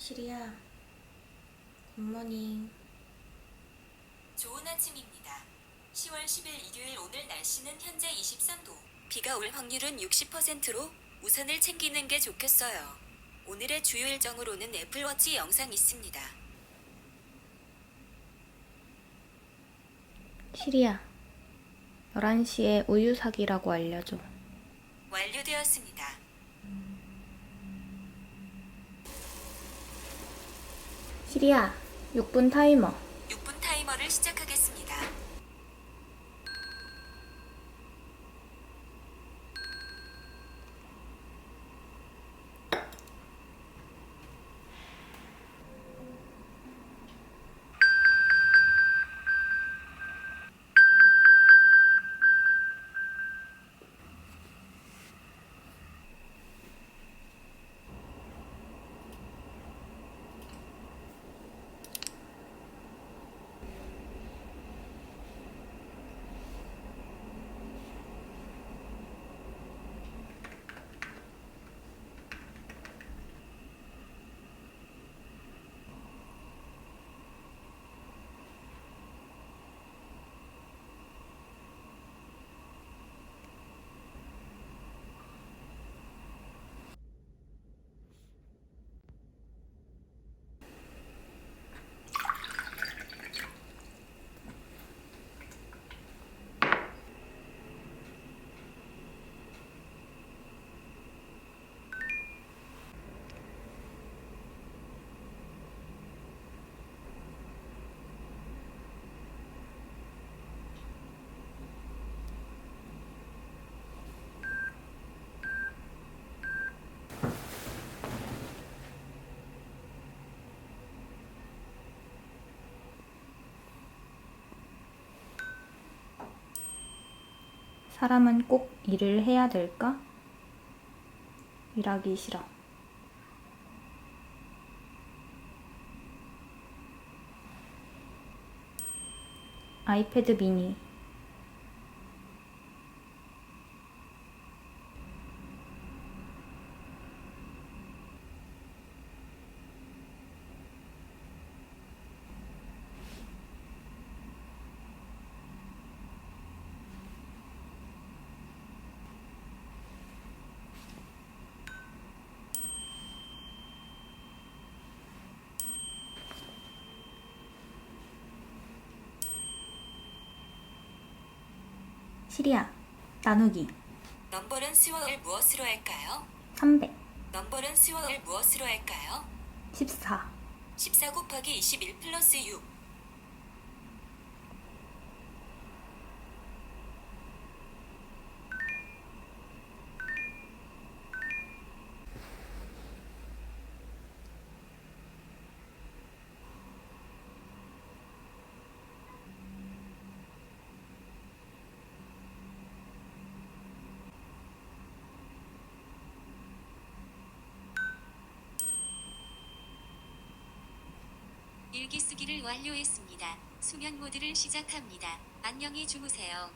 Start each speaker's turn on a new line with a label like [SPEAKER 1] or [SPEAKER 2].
[SPEAKER 1] 시리야, 굿모닝.
[SPEAKER 2] 좋은 아침입니다. 10월 10일 일요일 오늘 날씨는 현재 23도. 비가 올 확률은 60%로 우산을 챙기는 게 좋겠어요. 오늘의 주요 일정으로는 애플워치 영상 있습니다.
[SPEAKER 1] 시리야, 11시에 우유 사기라고 알려줘.
[SPEAKER 2] 완료되었습니다.
[SPEAKER 1] 시리야, 6분 타이머.
[SPEAKER 2] 6분 타이머를 시작하겠습니다.
[SPEAKER 1] 사람은 꼭 일을 해야 될까? 일하기 싫어. 아이패드 미니. 시리야, 나누기.
[SPEAKER 2] 넘버는 수학을 무엇으로 할까요?
[SPEAKER 1] 300,
[SPEAKER 2] 넘버는 수학을 무엇으로 할까요?
[SPEAKER 1] 14.
[SPEAKER 2] 14 곱하기 21 플러스 6. 일기 쓰기를 완료했습니다. 수면 모드를 시작합니다. 안녕히 주무세요.